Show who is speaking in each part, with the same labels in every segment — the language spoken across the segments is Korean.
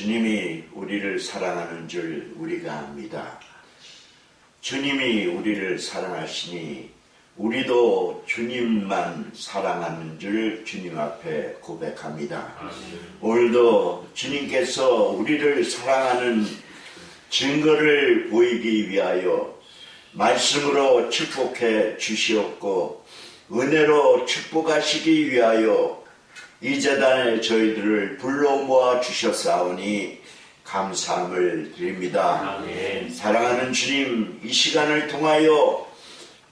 Speaker 1: 주님이 우리를 사랑하는 줄 우리가 압니다. 주님이 우리를 사랑하시니 우리도 주님만 사랑하는 줄 주님 앞에 고백합니다. 오늘도 주님께서 우리를 사랑하는 증거를 보이기 위하여 말씀으로 축복해 주시옵고 은혜로 축복하시기 위하여 이 재단에 저희들을 불러 모아 주셨사오니 감사함을 드립니다.
Speaker 2: 아멘.
Speaker 1: 사랑하는 주님, 이 시간을 통하여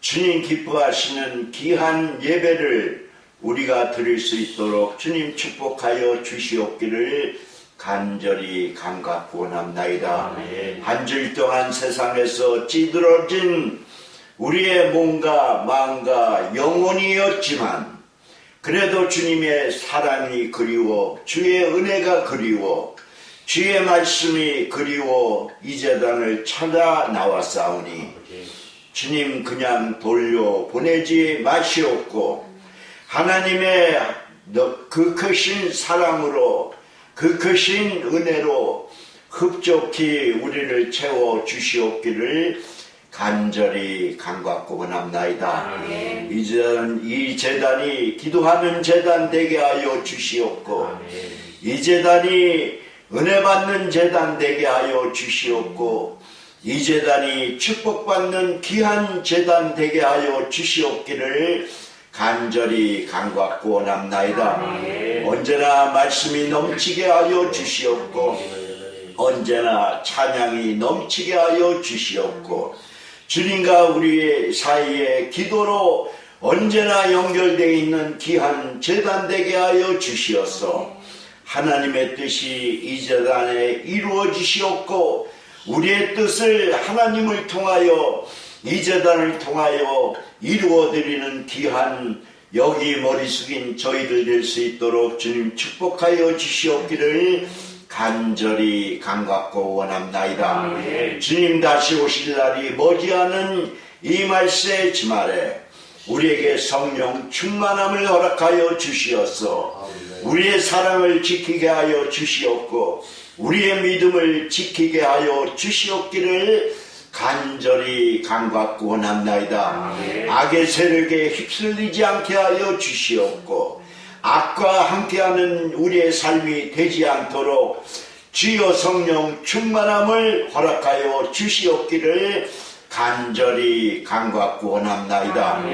Speaker 1: 주님 기뻐하시는 귀한 예배를 우리가 드릴 수 있도록 주님 축복하여 주시옵기를 간절히 감각 원합나이다.
Speaker 2: 아멘.
Speaker 1: 한 주일 동안 세상에서 찌들어진 우리의 몸과 마음과 영혼이었지만 그래도 주님의 사랑이 그리워 주의 은혜가 그리워 주의 말씀이 그리워 이 재단을 찾아 나왔사오니. 주님 그냥 돌려 보내지 마시옵고 하나님의 너- 그 크신 사랑으로 그 크신 은혜로 흡족히 우리를 채워 주시옵기를 간절히 간과하고 원합나이다.
Speaker 2: 아멘.
Speaker 1: 이 재단, 이 재단이 기도하는 재단 되게 하여 주시옵고
Speaker 2: 아멘.
Speaker 1: 이 재단이 은혜 받는 재단 되게 하여 주시옵고 이 재단이 축복받는 귀한 재단 되게 하여 주시옵기를 간절히 간과하고 원합나이다.
Speaker 2: 아멘.
Speaker 1: 언제나 말씀이 넘치게 하여 주시옵고 언제나 찬양이 넘치게 하여 주시옵고 주님과 우리 사이에 기도로 언제나 연결되어 있는 귀한 재단 되게 하여 주시옵소 하나님의 뜻이 이 재단에 이루어지시옵고 우리의 뜻을 하나님을 통하여 이 재단을 통하여 이루어드리는 귀한 여기 머리 숙인 저희들 될 수 있도록 주님 축복하여 주시옵기를 간절히 간각고 원합나이다.
Speaker 2: 아멘.
Speaker 1: 주님 다시 오실 날이 머지않은 이 말세 주말에 우리에게 성령 충만함을 허락하여 주시옵소. 우리의 사랑을 지키게 하여 주시옵고 우리의 믿음을 지키게 하여 주시옵기를 간절히 간과하고 원합나이다. 악의 세력에 휩쓸리지 않게 하여 주시옵고 악과 함께하는 우리의 삶이 되지 않도록 주여 성령 충만함을 허락하여 주시옵기를 간절히 간과하고 원합나이다.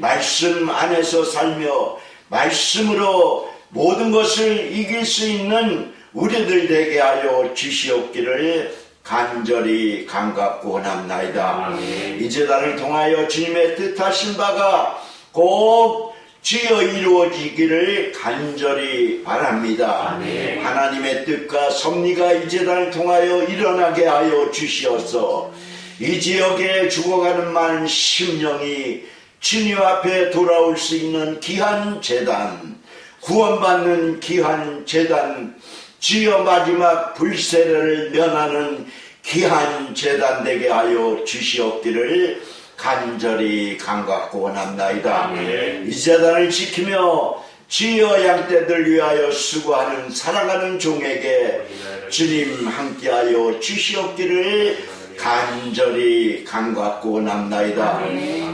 Speaker 1: 말씀 안에서 살며 말씀으로 모든 것을 이길 수 있는 우리들 되게 하여 주시옵기를 간절히 간갑고 원합나이다.
Speaker 2: 아멘.
Speaker 1: 이 재단을 통하여 주님의 뜻하신 바가 꼭 주여 이루어지기를 간절히 바랍니다.
Speaker 2: 아멘.
Speaker 1: 하나님의 뜻과 섭리가 이 재단을 통하여 일어나게 하여 주시옵소. 이 지역에 죽어가는 많은 심령이 주님 앞에 돌아올 수 있는 귀한 재단, 구원받는 귀한 재단, 주여 마지막 불세례를 면하는 귀한 재단 되게 하여 주시옵기를 간절히 간각고 원합나이다.
Speaker 2: 아멘.
Speaker 1: 이 재단을 지키며 주여 양떼들 위하여 수고하는 사랑하는 종에게 주님 함께하여 주시옵기를 간절히 간과하고 원합나이다.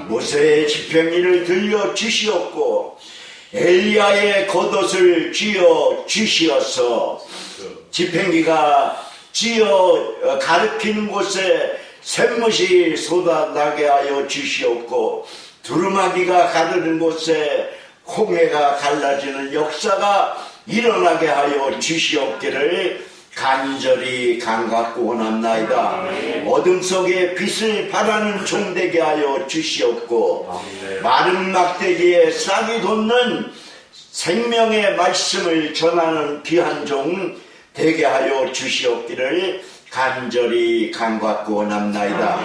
Speaker 1: 모세의 지평이를 들려 주시옵고 엘리야의 겉옷을 쥐어 주시어서 지팽이가 쥐어 가르키는 곳에 샘못이 쏟아나게 하여 주시옵고 두루마기가 가르는 곳에 홍해가 갈라지는 역사가 일어나게 하여 주시옵기를 간절히 간각고 원합나이다. 어둠 속에 빛을 발하는 종 되게 하여 주시옵고
Speaker 2: 아멘.
Speaker 1: 마른 막대기에 싹이 돋는 생명의 말씀을 전하는 귀한 종 되게 하여 주시옵기를 간절히 간과하고 원합나이다.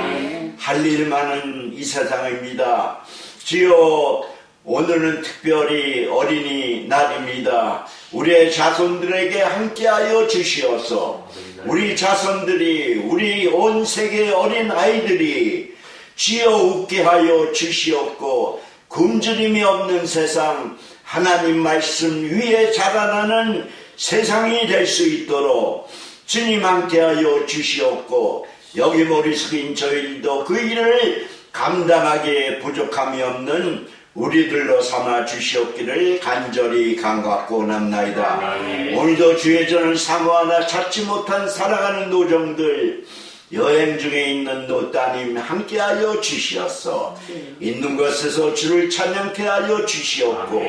Speaker 1: 할일 많은 이 세상입니다. 주여 오늘은 특별히 어린이 날입니다. 우리의 자손들에게 함께하여 주시어서 우리 자손들이 우리 온 세계 어린 아이들이 지어 웃게 하여 주시옵고 굶주림이 없는 세상 하나님 말씀 위에 자라나는 세상이 될 수 있도록 주님 함께하여 주시옵고 여기 머리 숙인 저희들도 그 일을 감당하기에 부족함이 없는 우리들로 삼아 주시옵기를 간절히 간과하고 남나이다. 오늘도 주의 전을 상호 하나 찾지 못한 살아가는 노정들 여행 중에 있는 노따님 함께하여 주시옵소. 있는 곳에서 주를 찬양케 하여 주시옵고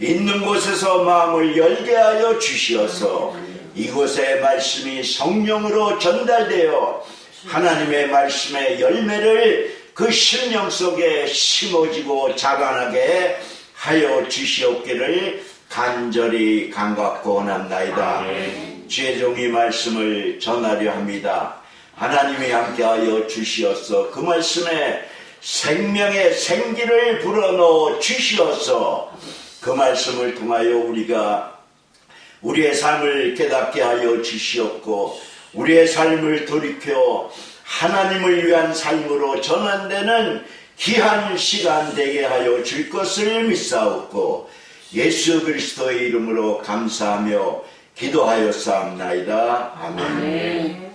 Speaker 1: 있는 곳에서 마음을 열게 하여 주시어서 이곳의 말씀이 성령으로 전달되어 하나님의 말씀의 열매를 그 심령 속에 심어지고 자라나게 하여 주시옵기를 간절히 간과하고 원합나이다. 주의 종이 말씀을 전하려 합니다. 하나님이 함께하여 주시어서 그 말씀에 생명의 생기를 불어넣어 주시어서 그 말씀을 통하여 우리가 우리의 삶을 깨닫게 하여 주시옵고 우리의 삶을 돌이켜 하나님을 위한 삶으로 전환되는 귀한 시간 되게 하여 줄 것을 믿사옵고 예수 그리스도의 이름으로 감사하며 기도하였사옵나이다. 아멘.